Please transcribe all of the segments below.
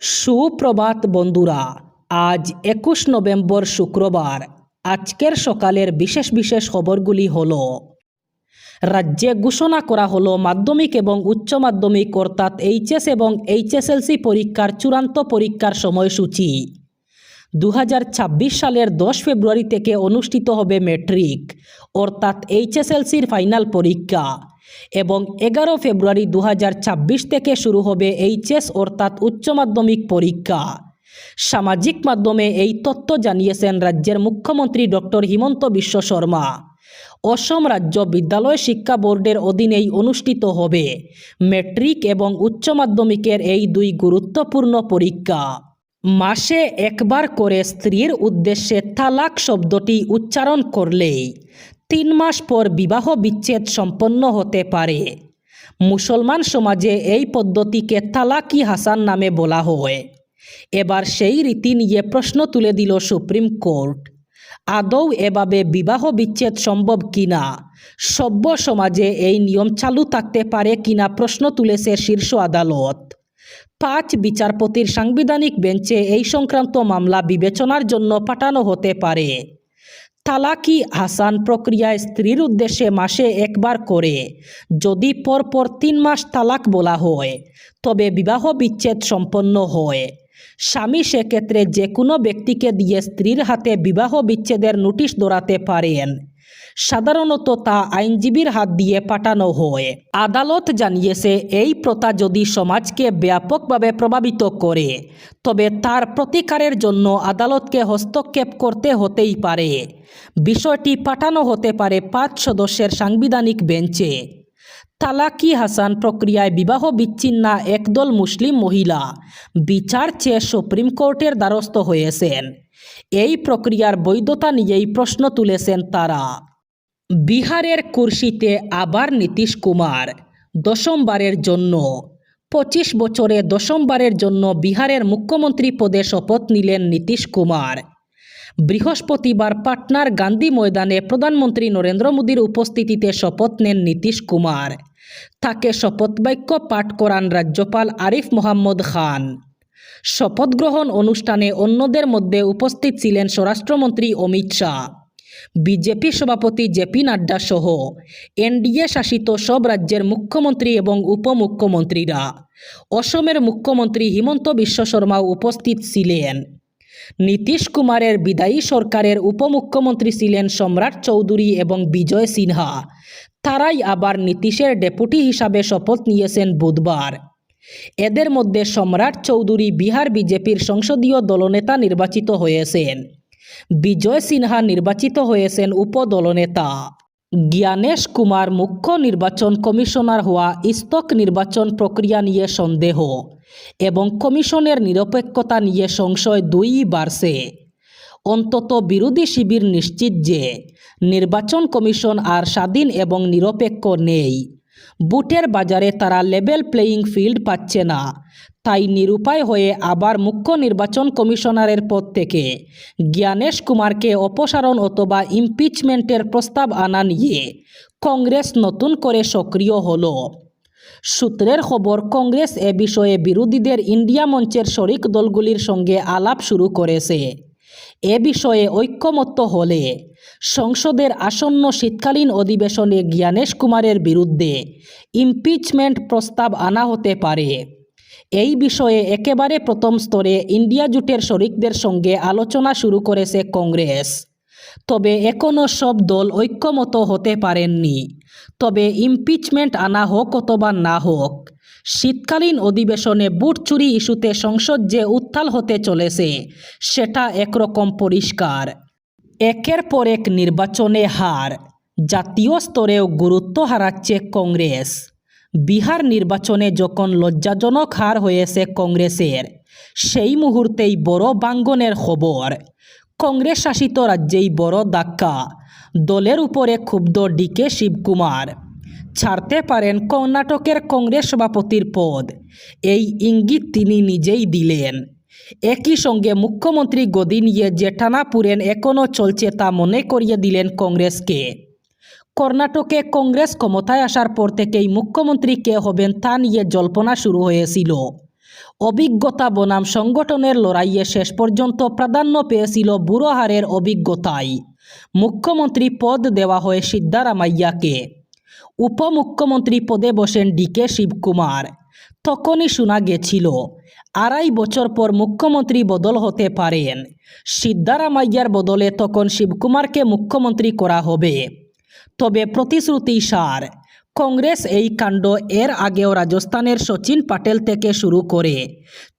সুপ্রভাত বন্ধুরা, আজ একুশ নভেম্বর শুক্রবার। আজকের সকালের বিশেষ বিশেষ খবরগুলি হল, রাজ্যে ঘোষণা করা হলো মাধ্যমিক এবং উচ্চ মাধ্যমিক অর্থাৎ এইচএস এবং এইচএসএলসি পরীক্ষার চূড়ান্ত পরীক্ষার সময়সূচি। দু হাজার ছাব্বিশ সালের দশ ফেব্রুয়ারি থেকে অনুষ্ঠিত হবে ম্যাট্রিক অর্থাৎ এইচএসএলসির ফাইনাল পরীক্ষা। এবং এগারো ফেব্রুয়ারি দু হাজার ছাব্বিশ থেকে শুরু হবে এইচএস অর্থাৎ উচ্চ মাধ্যমিক পরীক্ষা। সামাজিক মাধ্যমে এই তথ্য জানিয়েছেন রাজ্যের মুখ্যমন্ত্রী ডক্টর হিমন্ত বিশ্ব শর্মা। অসম রাজ্য বিদ্যালয় শিক্ষা বোর্ডের অধীনেই অনুষ্ঠিত হবে ম্যাট্রিক এবং উচ্চ মাধ্যমিকের এই দুই গুরুত্বপূর্ণ পরীক্ষা। মাসে একবার করে স্ত্রীর উদ্দেশ্যে তালাক শব্দটি উচ্চারণ করলেই তিন মাস পর বিবাহ বিচ্ছেদ সম্পন্ন হতে পারে। মুসলমান সমাজে এই পদ্ধতিকে তালাকি হাসান নামে বলা হয়। এবার সেই রীতি নিয়ে প্রশ্ন তুলে দিল সুপ্রিম কোর্ট। আদৌ এভাবে বিবাহ বিচ্ছেদ সম্ভব কিনা? সভ্য সমাজে এই নিয়ম চালু থাকতে পারে কিনা প্রশ্ন তুলেছে শীর্ষ আদালত। পাঁচ বিচারপতির সাংবিধানিক বেঞ্চে এই সংক্রান্ত মামলা বিবেচনার জন্য পাঠানো হতে পারে। তালাকি হাসান প্রক্রিয়া স্ত্রীর উদ্দেশ্যে মাসে একবার করে। যদি পরপর তিন মাস তালাক বলা হয়, তবে বিবাহ বিচ্ছেদ সম্পন্ন হয়। স্বামী সেক্ষেত্রে যে কোনো ব্যক্তিকে দিয়ে স্ত্রীর হাতে বিবাহ বিচ্ছেদের নোটিশ দৌড়াতে পারেন। সাধারণত তা আইনজীবীর হাত দিয়ে পাঠানো হয়। আদালত জানিয়েছে, এই প্রথা যদি সমাজকে ব্যাপকভাবে প্রভাবিত করে, তবে তার প্রতিকারের জন্য আদালতকে হস্তক্ষেপ করতে হতেই পারে। বিষয়টি পাঠানো হতে পারে পাঁচ সদস্যের সাংবিধানিক বেঞ্চে। তালাকি হাসান প্রক্রিয়ায় বিবাহ বিচ্ছিন্না একদল মুসলিম মহিলা। বিচার চেয়ে সুপ্রিম কোর্টের দ্বারস্থ হয়েছেন। এই প্রক্রিয়ার বৈধতা নিয়েই প্রশ্ন তুলেছেন তারা। বিহারের কুর্সিতে আবার নীতিশ কুমার, দশমবারের জন্য। পঁচিশ বছরে দশমবারের জন্য বিহারের মুখ্যমন্ত্রী পদে শপথ নিলেন নীতিশ কুমার। বৃহস্পতিবার পাটনার গান্ধী ময়দানে প্রধানমন্ত্রী নরেন্দ্র মোদীর উপস্থিতিতে শপথ নেন নীতিশ কুমার। তাকে শপথ বাক্য পাঠ করান রাজ্যপাল আরিফ মোহাম্মদ খান। শপথ গ্রহণ অনুষ্ঠানে অন্যদের মধ্যে উপস্থিত ছিলেন স্বরাষ্ট্রমন্ত্রী অমিত শাহ, বিজেপি সভাপতি জেপি নাড্ডা সহ এনডিএ শাসিত সব রাজ্যের মুখ্যমন্ত্রী এবং উপমুখ্যমন্ত্রীরা। অসমের মুখ্যমন্ত্রী হিমন্ত বিশ্ব শর্মাও উপস্থিত ছিলেন। নীতিশ কুমারের বিদায়ী সরকারের উপমুখ্যমন্ত্রী ছিলেন সম্রাট চৌধুরী এবং বিজয় সিনহা। তারাই আবার নীতিশের ডেপুটি হিসাবে শপথ নিয়েছেন বুধবার। এদের মধ্যে সম্রাট চৌধুরী বিহার বিজেপির সংসদীয় দলনেতা নির্বাচিত হয়েছেন। বিজয় সিনহা নির্বাচিত হয়েছেন উপদলনেতা। জ্ঞানেশ কুমার মুখ্য নির্বাচন কমিশনার হওয়া ইস্তক নির্বাচন প্রক্রিয়া নিয়ে সন্দেহ এবং কমিশনের নিরপেক্ষতা নিয়ে সংশয় দুই বাড়ছে। অন্তত বিরোধী শিবির নিশ্চিত যে নির্বাচন কমিশন আর স্বাধীন এবং নিরপেক্ষ নেই। বুটের বাজারে তারা লেভেল প্লেয়িং ফিল্ড পাচ্ছে না। তাই নিরুপায় হয়ে আবার মুখ্য নির্বাচন কমিশনারের পদ থেকে জ্ঞানেশ কুমারকে অপসারণ অথবা ইমপিচমেন্টের প্রস্তাব আনা নিয়ে কংগ্রেস নতুন করে সক্রিয় হল। সূত্রের খবর, কংগ্রেস এ বিষয়ে বিরোধীদের ইন্ডিয়া মঞ্চের শরিক দলগুলির সঙ্গে আলাপ শুরু করেছে। এ বিষয়ে ঐক্যমত্য হলে সংসদের আসন্ন শীতকালীন অধিবেশনে জ্ঞানেশ কুমারের বিরুদ্ধে ইমপিচমেন্ট প্রস্তাব আনা হতে পারে। এই বিষয়ে একেবারে প্রথম স্তরে ইন্ডিয়া জুটের শরিকদের সঙ্গে আলোচনা শুরু করেছে কংগ্রেস। তবে এখনও সব দল ঐক্যমত হতে পারেননি। তবে ইমপিচমেন্ট আনা হোক অথবা না হোক, শীতকালীন অধিবেশনে বুট চুরি ইস্যুতে সংসদ যে উত্তাল হতে চলেছে, সেটা একরকম পরিষ্কার। একের পর এক নির্বাচনে হার, জাতীয় স্তরেও গুরুত্ব হারাচ্ছে কংগ্রেস। বিহার নির্বাচনে যখন লজ্জাজনক হার হয়েছে কংগ্রেসের, সেই মুহূর্তেই বড় বাঙ্গনের খবর। কংগ্রেস শাসিত রাজ্যেই বড় ধাক্কা। দলের উপরে ক্ষুব্ধ ডিকে শিবকুমার। ছাড়তে পারেন কর্ণাটকের কংগ্রেস সভাপতির পদ। এই ইঙ্গিত তিনি নিজেই দিলেন। একই সঙ্গে মুখ্যমন্ত্রী গদি নিয়ে যে টানাপুরেন এখনও চলছে তা মনে করিয়ে দিলেন কংগ্রেসকে। কর্ণাটকে কংগ্রেস ক্ষমতায় আসার পর থেকেই মুখ্যমন্ত্রী কে হবেন তা নিয়ে জল্পনা শুরু হয়েছিল। অভিজ্ঞতা বনাম সংগঠনের লড়াইয়ে শেষ পর্যন্ত প্রাধান্য পেয়েছিল বুড়োহারের অভিজ্ঞতায় মুখ্যমন্ত্রী পদ দেওয়া হয় সিদ্ধারামাইয়াকে। উপমুখ্যমন্ত্রী পদে বসেন ডিকে শিবকুমার। তখনই শোনা গেছিল, আড়াই বছর পর মুখ্যমন্ত্রী বদল হতে পারেন। সিদ্ধারামাইয়ার বদলে তখন শিবকুমারকে মুখ্যমন্ত্রী করা হবে। তবে প্রতিশ্রুতি সার, কংগ্রেস এই কাণ্ড এর আগেও রাজস্থানের সচিন পাটেল থেকে শুরু করে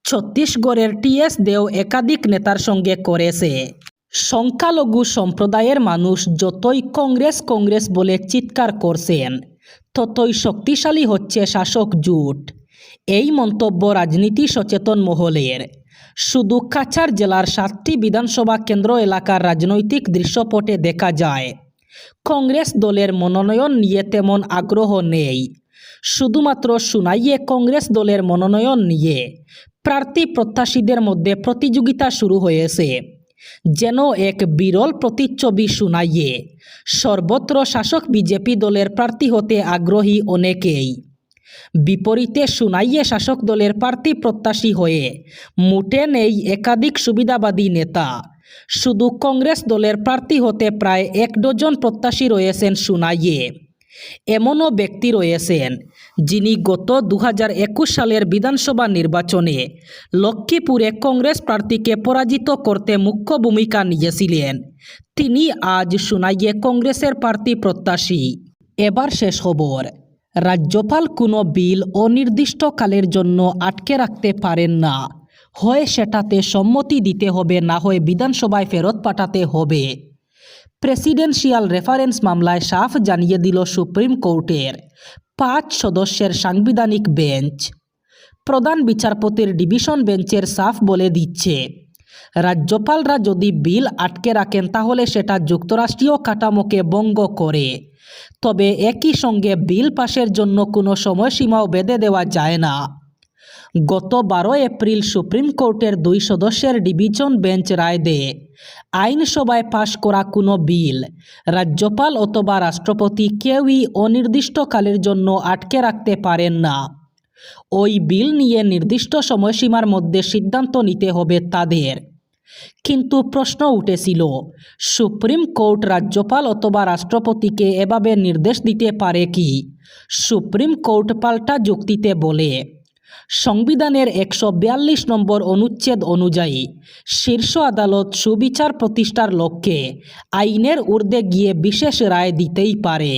ছত্তিশগড়ের টিএস দেও একাধিক নেতার সঙ্গে করেছে। সংখ্যালঘু সম্প্রদায়ের মানুষ যতই কংগ্রেস কংগ্রেস বলে চিৎকার করছেন, ততই শক্তিশালী হচ্ছে শাসক জোট। এই মন্তব্য রাজনীতি সচেতন মহলের। শুধু কাছাড় জেলার সাতটি বিধানসভা কেন্দ্র এলাকার রাজনৈতিক দৃশ্যপটে দেখা যায়, কংগ্রেস দলের মনোনয়ন নিয়ে তেমন আগ্রহ নেই। শুধুমাত্র সুনাইয়ে কংগ্রেস দলের মনোনয়ন নিয়ে প্রার্থী প্রত্যাশীদের মধ্যে প্রতিযোগিতা শুরু হয়েছে। যেন এক বিরল প্রতিচ্ছবি শুনাইয়ে। সর্বত্র শাসক বিজেপি দলের প্রার্থী হতে আগ্রহী অনেকেই। বিপরীতে শুনাইয়ে শাসক দলের প্রার্থী প্রত্যাশী হয়ে মুটে নেই একাধিক সুবিধাবাদী নেতা। শুধু কংগ্রেস দলের প্রার্থী হতে প্রায় এক ডজন প্রত্যাশী রয়েছেন শুনাইয়ে। এমনও ব্যক্তি রয়েছেন যিনি গত দু হাজার একুশ সালের বিধানসভা নির্বাচনে লক্ষ্মীপুরে কংগ্রেস প্রার্থীকে পরাজিত করতে মুখ্য ভূমিকা নিয়েছিলেন। তিনি আজ সুনাইয়ে কংগ্রেসের প্রার্থী প্রত্যাশী। এবার শেষ খবর। রাজ্যপাল কোনো বিল অনির্দিষ্টকালের জন্য আটকে রাখতে পারেন না। হয় সেটাতে সম্মতি দিতে হবে, না হয় বিধানসভায় ফেরত পাঠাতে হবে। প্রেসিডেন্সিয়াল রেফারেন্স মামলায় সাফ জানিয়ে দিল সুপ্রিম কোর্টের। পাঁচ সদস্যের সাংবিধানিক বেঞ্চ। প্রধান বিচারপতির ডিভিশন বেঞ্চের সাফ বলে দিচ্ছে। রাজ্যপালরা যদি বিল আটকে রাখেন, তাহলে সেটা যুক্তরাষ্ট্রীয় কাঠামোকে বঙ্গ করে। তবে একই সঙ্গে বিল পাশের জন্য কোনো সময়সীমাও বেঁধে দেওয়া যায় না। গত বারো এপ্রিল সুপ্রিম কোর্টের দুই সদস্যের ডিভিশন বেঞ্চ রায় দেয়, আইনসভায় পাশ করা কোনো বিল। রাজ্যপাল অথবা রাষ্ট্রপতি কেউই অনির্দিষ্টকালের জন্য আটকে রাখতে পারেন না। ওই বিল নিয়ে নির্দিষ্ট সময়সীমার মধ্যে সিদ্ধান্ত নিতে হবে তাদের। কিন্তু প্রশ্ন উঠেছিল, সুপ্রিম কোর্ট রাজ্যপাল অথবা রাষ্ট্রপতিকে এভাবে নির্দেশ দিতে পারে কি? সুপ্রিম কোর্ট পাল্টা যুক্তিতে বলে সংবিধানের একশো বিয়াল্লিশ নম্বর অনুচ্ছেদ অনুযায়ী শীর্ষ আদালত সুবিচার প্রতিষ্ঠার লক্ষ্যে আইনের ঊর্ধ্বে গিয়ে বিশেষ রায় দিতেই পারে।